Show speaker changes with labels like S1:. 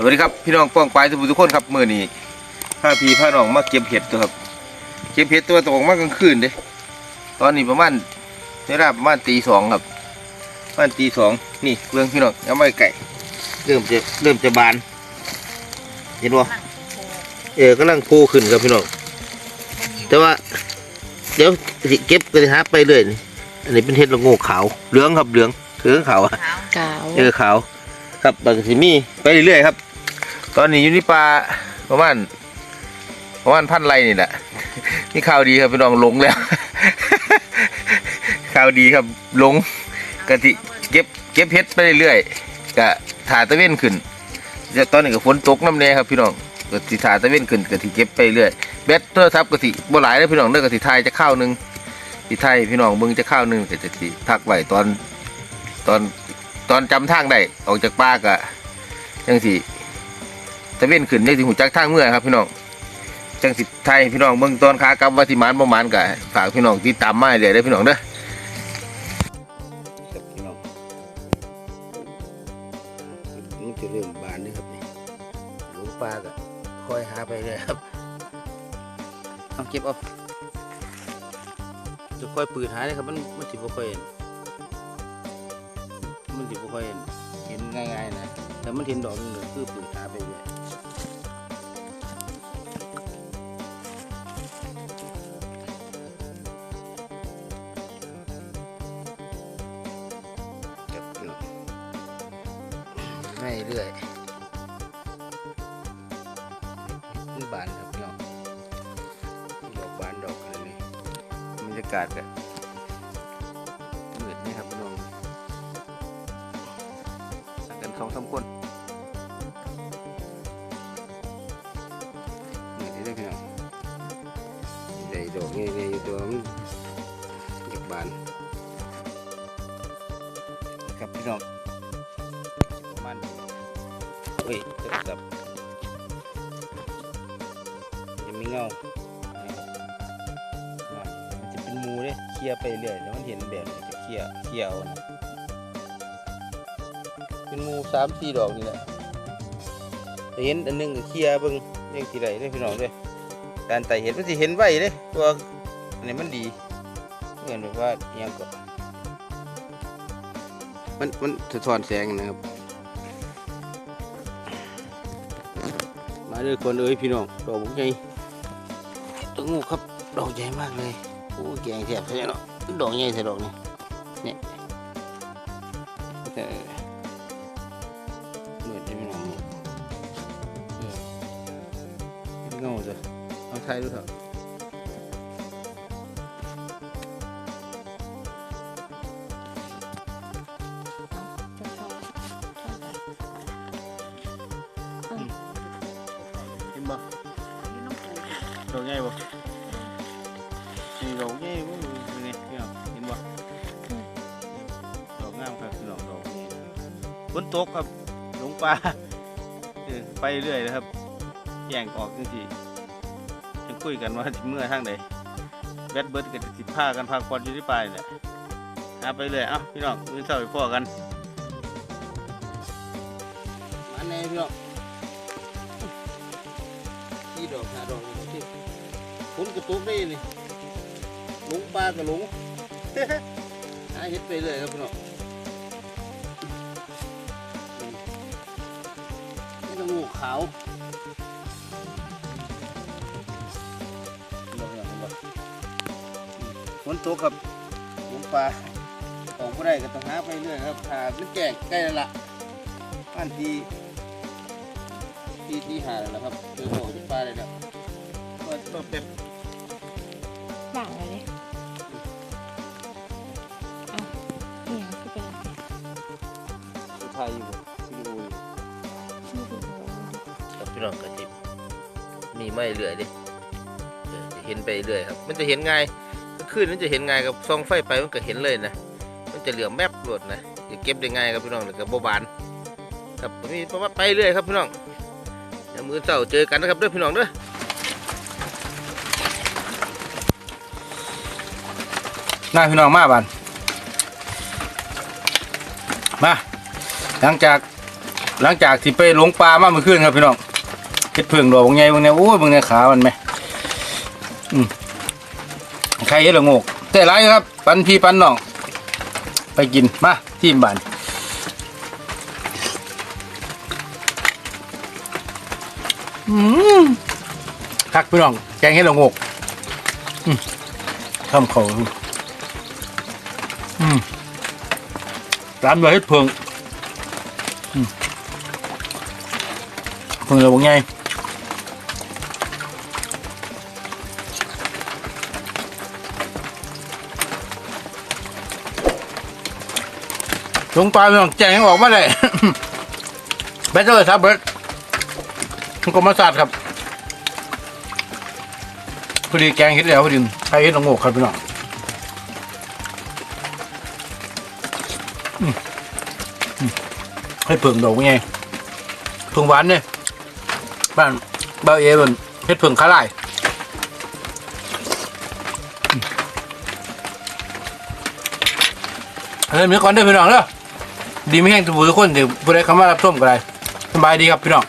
S1: สวัสดีครับพี่น้องป้องปลายทุกผู้ทุกคนครับมื้อนี้พาพี่พาน้องมาเก็บเห็ดตัวครับเก็บเห็ดตัวตกมากลางคืนเด้ตอนนี้ประมาณเวลาประมาณตีสองครับประมาณตีสองนี่เรื่องพี่น้องยังไม่ไก่เริ่มจะเริ่มจะบานเห็นบ่เออกำลังโผล่ขึ้นครับพี่น้องแต่ว่า เดี๋ยวสิเก็บกันหาไปเรื่อยนี่อันนี้เป็นเห็ดละโงกขาวเหลืองครับเหลืองเหลืองขาวอะ
S2: ขาว
S1: เออขาวครับบางสิมีไปเรื่อยๆครับ ตอนนี้อยู่ในป่าประมาณประมาณพันไรนี่แหละนี่ข่าวดีครับพี่น้องหลงแล้ว ข่าวดีครับหลงกะทิเก็บเก็บเพชรไปเรื่อยๆกะถาตะเวนขึ้นจะตอนนี้ก็ฝนตกน้ำแน่ครับพี่น้องกะทิถาตะเวนขึ้นกะทิเก็บไปเรื่อยเบ็ดโทรศัพท์กะทิบ่หลายเลยพี่น้องเด้อกะทิไทยจะข้าวหนึงที่ไทยพี่น้องเบิ่งจะข้าวหนึงกะทิทักไว้ตอนตอนตอนจำทางได้ออกจากป่ากะจังสิ ตะเวนขึ้นได้ถึงหูจักทางเมื่อครับพี่น้องจังสิไทยพี่น้องเบิ่งตอนขากลับว่าสิมานบ่หมานกะฝากพี่น้องติดตามมาเรื่อยๆเด้พี่น้องเด้อพี่น้องจะเริ่มบานนี่ครับนี่หลงปลากะคอยหาไปเรื่อยครับเอาเก็บเอาจะคอยปืนหาเลยครับมันมันสิบ่ค่อยเห็นมันสิบ่ค่อยเห็นเห็นง่ายๆนะแต่มันเห็นดอกหนึงเลยคือปืนหาไป ไม่เรื่อยมันบานครับพี่น้องดอกบานดอกอะไรนี่บรรยากาศกันมืดนี่ครับพี่น้องสักกันสองสามคนนี่ได้พี่น้องได้ดอกนี่ๆอยู่ตัวมันเก็บานครับพี่น้อง เฮ้ยโทรศัพท์จะมีเงามันจะเป็นมูเลยเคลียร์ไปเรื่อยแล้วมันเห็นแบบนี้ก็เคลียร์เคลียร์เอานะเป็นมูสามสี่ดอกนี่แหละเห็นอันหนึงเคลียร์เบิ่งยังทีไรเด้อพี่น้องเด้อการไต่เห็นมันสิเห็นไวเด้ตัวอันนี้มันดีเหมือนแบบว่ายังก็มันมันสะท้อนแสงนะครับ เด้อคนเอ้ยพี่น้องดอกบุกใหญ่ตัวงูครับดอกใหญ่มากเลยโอ้แกงแทบใช่เนาะดอกใหญ่ใส่ดอกนี่เนี่ยเหมืดใช่น้องเงาจ้ะลองทายดูเถอะ ดอกใหญ่บ่นี่ดอกใหญ่บ่เป็นไงพี่น้องเห็นบ่ดอกงามครับพี่น้องดอกนี้ฝนตกครับหลงป่าเออไปเรื่อยนะครับแย่งออกจริงๆจะคุยกันว่าเมื่อทางใดแบดเบิร์ดกับสิบผ้ากันพักผ่อนอยู่ที่ปลายเนี่ยหาไปเลยเอ้าพี่น้องมือเช้าไปพ่อกันมาแน่พี่น้อง กระตุกได้นี่หลงป่ากับหลงหาเห็ดไปเลยครับพี่น้องนี่ต้องงูขาวฝนตกครับหลงปลาออกไม่ได้ก็ต้องหาไปเรื่อยครับหามันแก่ใกล้แล้วล่ะบ้านที่ที่ที่หาแล้วครับเจอโผล่ที่ปลาเลยแล้วก็ต้องเต็ม
S2: บ้างเลยเอาเนี่ยคือเป็น
S1: ไทยอยู่วิดีโออยู่
S2: ชื่อเป็นโค
S1: รับพี่น้องกระติบมีไม่เรื่อยดิเออจะเห็นไปเรื่อยครับ มันจะเห็นง่ายก็ขึ้นมันจะเห็นง่ายกับซองไฟไปมันก็เห็นเลยนะ มันจะเหลือมแมบรวดนะจะเก็บได้ง่ายครับพี่น้องแล้วก็บบานครับมีประมาณไปเรื่อยครับพี่น้องเดี๋ยวมือเสาร์เจอกันนะครับเด้อพี่น้องเด้อ น้าพี่น้องมาบานมาหลังจาก
S3: หลังจากที่ไปหลงปลามาเมื่อคืนครับพี่น้องเฮ็ดเพิ่งดอกบางไงบางไงโอ้ยบางไงขามันไหมใครเฮ็ดละงกแต่ไรครับ ปันพี่ปันน้อง ไปกินมาที่บ้านอืมคักพี่น้องแกงเฮ็ดละงกอืมทำเขา อืมตามด้วยเฮ็ดเพิ่งเพิ่งเราบอกไงลงปลาไม่ต้องแจงออกมาเลยแบตเตอร์ทับเบิร์ดมันก็มาสัตว์ครับพอดีแกงเห็ดแล้วพอดีใครเห็ดละโงกครับพี่น้อง ให้เพิ่งดอกไงเพิ่งหวานเนี่ยบ้านบ้าเอ๋มันเฮ็ดเพิ่งขาลายเฮ้ยมีก่อนได้พี่น้องเด้อดีไม่แห้งทุกผู้ทุกคนเดี๋ยวผู้ใดเข้ามารับชมก็ได้สบายดีครับพี่น้อง